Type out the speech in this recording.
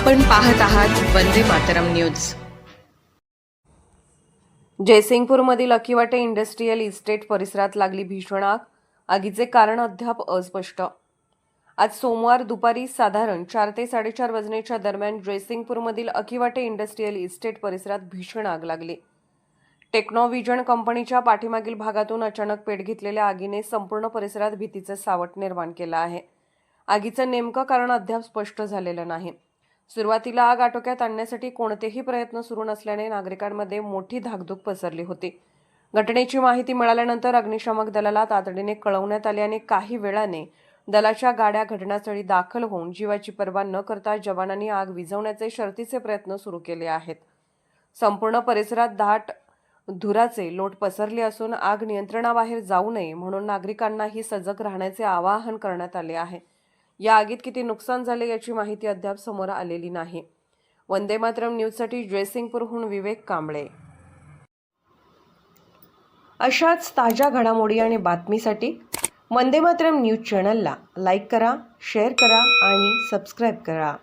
आपण पाहत आहात वंदे मातरम न्यूज. जयसिंगपूरमधील अकिवाटे इंडस्ट्रीयल इस्टेट परिसरात लागली भीषण आग. आगीचे कारण अद्याप अस्पष्ट. आज सोमवार दुपारी साधारण चार ते साडेचार वाजण्याच्या दरम्यान जयसिंगपूरमधील अकिवाटे इंडस्ट्रीयल इस्टेट परिसरात भीषण आग लागली. टेक्नोव्हिजन कंपनीच्या पाठीमागील भागातून अचानक पेट घेतलेल्या आगीने संपूर्ण परिसरात भीतीचं सावट निर्माण केलं आहे. आगीचं नेमकं कारण अद्याप स्पष्ट झालेलं नाही. सुरुवातीला आग आटोक्यात आणण्यासाठी कोणतेही प्रयत्न सुरू नसल्याने नागरिकांमध्ये मोठी धाकधूक पसरली होती. घटनेची माहिती मिळाल्यानंतर अग्निशामक दलाला तातडीने कळवण्यात आले आणि काही वेळाने दलाच्या गाड्या घटनास्थळी दाखल होऊन जीवाची पर्वा न करता जवानांनी आग विझवण्याचे शर्तीचे प्रयत्न सुरू केले आहेत. संपूर्ण परिसरात दाट धुराचे लोट पसरले असून आग नियंत्रणाबाहेर जाऊ नये म्हणून नागरिकांनाही सजग राहण्याचे आवाहन करण्यात आले आहे. या आगीत किती नुकसान झाले याची माहिती अद्याप समोर आलेली नाही. वंदे मातरम न्यूजसाठी जयसिंगपूरहून विवेक कांबळे. अशाच ताज्या घडामोडी आणि बातमीसाठी वंदे मातरम न्यूज चॅनलला लाईक करा शेअर करा आणि सबस्क्राईब करा.